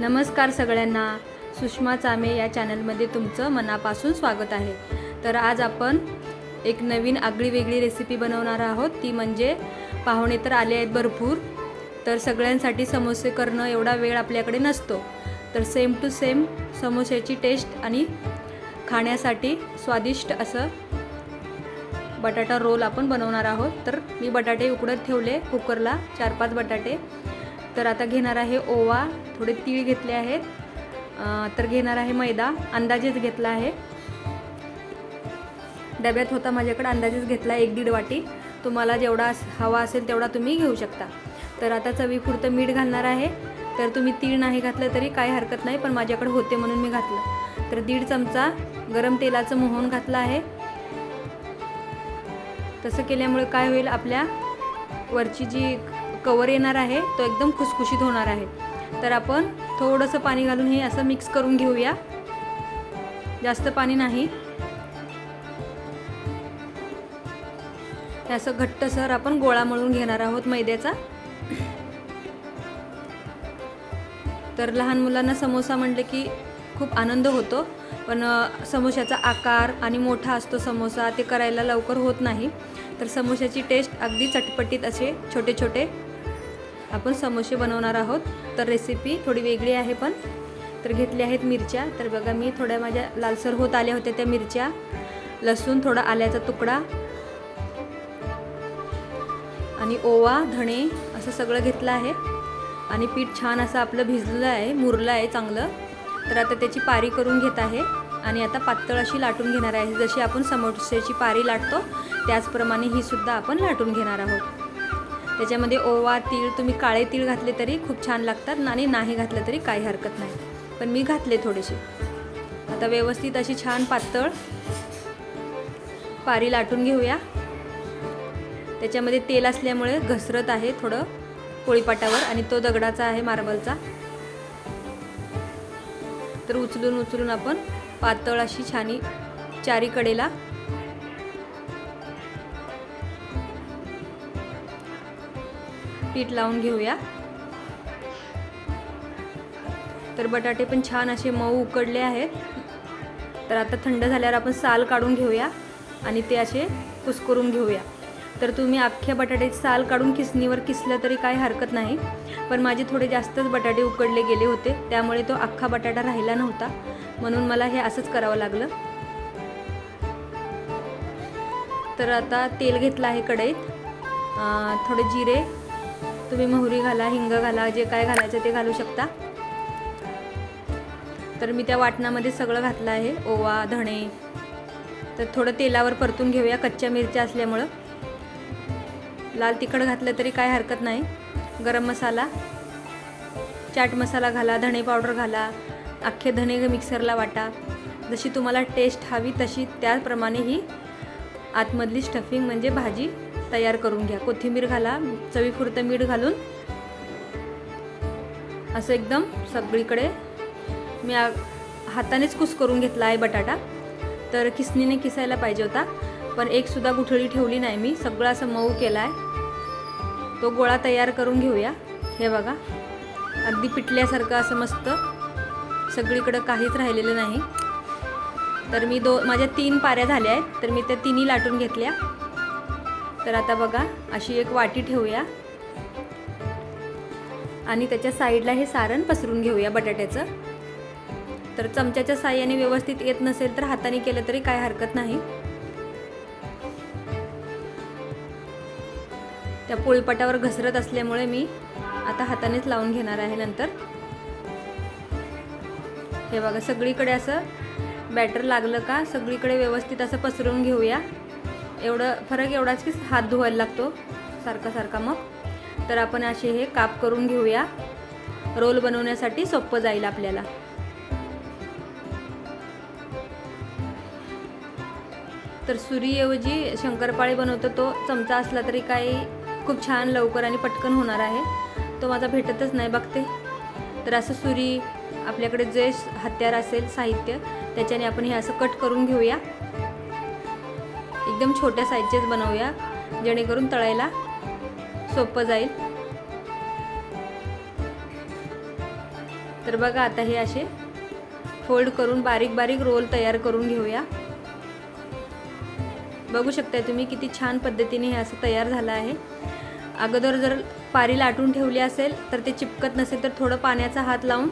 नमस्कार सगळ्यांना. सुषमा चामे या चॅनलमध्ये तुमचं मनापासून स्वागत आहे. तर आज आपण एक नवीन आगळी वेगळी रेसिपी बनवणार आहोत. ती म्हणजे पाहुणे तर आले आहेत भरपूर तर सगळ्यांसाठी समोसे करणं एवढा वेळ आपल्याकडे नसतो. तर सेम टू सेम समोस्याची टेस्ट आणि खाण्यासाठी स्वादिष्ट असं बटाटा रोल आपण बनवणार आहोत. तर मी बटाटे उकडत ठेवले. कुकरला चार पाच बटाटे. तर आता घेणार आहे ओवा. थोडे तीळ घेतले आहेत. तर घेणार आहे मैदा. अंदाजेच घेतला आहे. डब्यात होता माझ्याकडे अंदाजेच घेतला एक दीड वाटी. तुम्हाला जेवढा अस- हवा असेल तेवढा तुम्ही घेऊ शकता. तर आता चवीपुरतं मीठ घालणार आहे. तर तुम्ही तीळ नाही घातलं तरी काही हरकत नाही पण माझ्याकडे होते म्हणून मी घातलं. तर दीड चमचा गरम तेलाचं मोहन घातलं आहे. तसं केल्यामुळे काय होईल आपल्या वरची जी कवर येणार आहे तो एकदम खुसखुशीत होणार आहे. तर आपण थोडंसं पाणी घालून हे असं मिक्स करून घेऊया. जास्त पाणी नाही. हे असं घट्टसर आपण गोळा मळून घेणार आहोत मैद्याचा. तर लहान मुलांना समोसा म्हटलं की खूप आनंद होतो पण अ, समोशाचा आकार आणि मोठा असतो समोसा ते करायला लवकर होत नाही. तर समोशाची टेस्ट अगदी चटपटीत असे छोटे छोटे आपण समोसे बनवणार आहोत. तर रेसिपी थोडी वेगळी आहे पण. तर घेतल्या आहेत मिरच्या. तर बघा मी थोड्या माझ्या लालसर होत आल्या होत्या त्या मिरच्या. लसूण थोडा आल्याचा तुकडा. आणि ओवा धणे असं सगळं घेतलं आहे. आणि पीठ छान असं आपलं भिजलेलं आहे मुरलं आहे चांगलं. तर आता त्याची पारी करून घेत आहे. आणि आता पातळ अशी लाटून घेणार आहे. जशी आपण समोसेची पारी लाटतो त्याचप्रमाणे ही सुद्धा आपण लाटून घेणार आहोत. त्याच्यामध्ये ओवा तीळ तुम्ही काळे तीळ घातले तरी खूप छान लागतात आणि नाही घातलं तरी काही हरकत नाही. पण मी घातले थोडेसे. आता व्यवस्थित अशी छान पातळ पारी लाटून घेऊया. त्याच्यामध्ये तेल असल्यामुळे घसरत आहे थोडं पोळीपाटावर आणि तो दगडाचा आहे मार्बलचा. तर उचलून उचलून आपण पातळ अशी छानी चारी कडेला पीठ लावून घेऊया. तर बटाटे पण छान असे मऊ उकडले आहेत. तर आता थंड झाल्यावर आपण साल काढून घेऊया आणि ते असे कुस्करून घेऊया. तर तुम्ही अख्ख्या बटाट्याची साल काढून किसणीवर किसलं तरी काही हरकत नाही. पण माझे थोडे जास्तच बटाटे उकडले गेले होते त्यामुळे तो अख्खा बटाटा राहिला नव्हता. म्हणून मला हे असंच करावं लागलं. तर आता तेल घेतलं आहे कढईत. थोडे जिरे तुम्ही मोहरी घाला हिंग घाला जे काय घालायचं ते घालू शकता. तर मी त्या वाटणामध्ये सगळं घातलं आहे ओवा धणे. तर थोडं तेलावर परतून घेऊया कच्च्या मिरच्या असल्यामुळं. लाल तिखट घातलं तरी काय हरकत नाही. गरम मसाला चाट मसाला घाला धणे पावडर घाला अख्खे धणे मिक्सरला वाटा. जशी तुम्हाला टेस्ट हवी तशी त्याप्रमाणे ही आतमधली स्टफिंग म्हणजे भाजी तयार करून घ्या. कोथिंबीर घाला चवीपुरतं मीठ घालून. असं एकदम सगळीकडे मी हातानेच कुस करून घेतला आहे बटाटा. तर किसणीने किसायला पाहिजे होता पण एकसुद्धा गुठळी ठेवली नाही मी. सगळं असं मऊ केला आहे. तो गोळा तयार करून घेऊया. हे बघा अगदी पिटल्यासारखं असं मस्त. सगळीकडं काहीच राहिलेलं नाही. तर मी दो माझ्या तीन पाऱ्या झाल्या आहेत. तर मी त्या तिन्ही लाटून घेतल्या. तर आता बघा अशी एक वाटी ठेवूया. आणि त्याच्या साईडला हे सारण पसरून घेऊया बटाट्याचं. तर चमच्याच्या साह्याने व्यवस्थित येत नसेल तर हाताने केलं तरी काय हरकत नाही. त्या पोळीपाटावर घसरत असल्यामुळे मी आता हातानेच लावून घेणार आहे नंतर. हे बघा सगळीकडे असं बॅटर लागलं का? सगळीकडे व्यवस्थित असं पसरून घेऊया. एवढं फरक एवढाच की हात धुवायला लागतो. सारखा सारखा मग. तर आपण असे हे काप करून घेऊया. रोल बनवण्यासाठी सोपं जाईल आपल्याला. तर सुरीऐवजी शंकरपाळी बनवतो. तो चमचा असला तरी काही खूप छान लवकर आणि पटकन होणार आहे. तो माझा भेटतच नाही बघते. तर असं सुरी आपल्याकडे जे हत्यार असेल साहित्य त्याच्याने आपण हे असं कट करून घेऊया. एकदम छोट्या साईजचेच बनवूया जेणेकरून तळायला सोपं जाईल. तर बघा आता हे असे फोल्ड करून बारीक बारीक रोल तयार करून घेऊया. बघू शकताय तुम्ही किती छान पद्धतीने हे असं तयार झालं आहे. अगोदर जर पारी लाटून ठेवली असेल तर ते चिपकत नसेल तर थोडं पाण्याचा हात लावून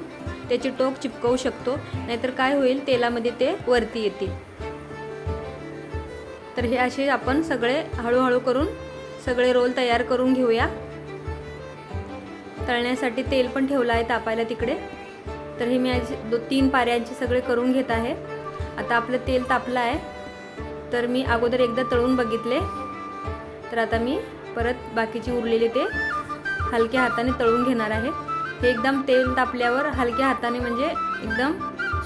त्याची टोक चिपकवू शकतो. नाहीतर काय होईल? तेलामध्ये ते वरती येतील. तर हे असे आपण सगळे हळूहळू करून सगळे रोल तयार करून घेऊया. तळण्यासाठी तेल पण ठेवलं आहे तापायला तिकडे. तर हे मी आज दो तीन पाऱ्यांचे सगळे करून घेत आहे. आता आपलं तेल तापलं आहे. तर मी अगोदर एकदा तळून बघितले. तर आता मी परत बाकीची उरलेली ते हलक्या हाताने तळून घेणार आहे. हे एकदम तेल तापल्यावर हलक्या हाताने म्हणजे एकदम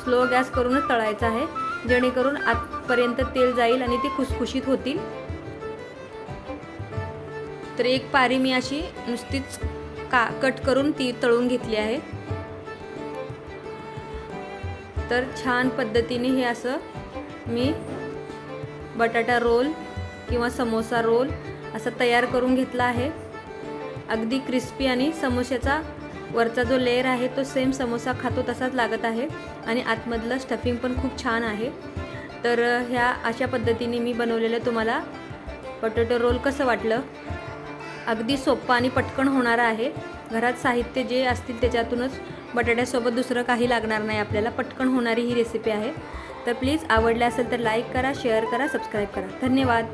स्लो गॅस करूनच तळायचं आहे. जेणेकरून आतपर्यंत तेल जाईल आणि ते खुसखुशीत होतील. तर एक पारी मी अशी नुसतीच का कट करून ती तळून घेतली आहे. तर छान पद्धतीने हे असं मी बटाटा रोल किंवा समोसा रोल असं तयार करून घेतला आहे. अगदी क्रिस्पी आणि समोश्याचा वरचा जो लेअर आहे तो सेम समोसा खातो तसाच लागत आहे आणि आतमधलं स्टफिंग पण खूप छान आहे. तर ह्या अशा पद्धतीने मी बनवलेलं तुम्हाला बटाटो रोल कसं वाटलं? अगदी सोपं आणि पटकन होणारा आहे. घरात साहित्य जे असतील त्याच्यातूनच बटाट्यासोबत दुसरं काही लागणार नाही. आपल्याला पटकन होणारी ही रेसिपी आहे. तर प्लीज आवडले असेल तर लाईक करा शेअर करा सबस्क्राईब करा. धन्यवाद.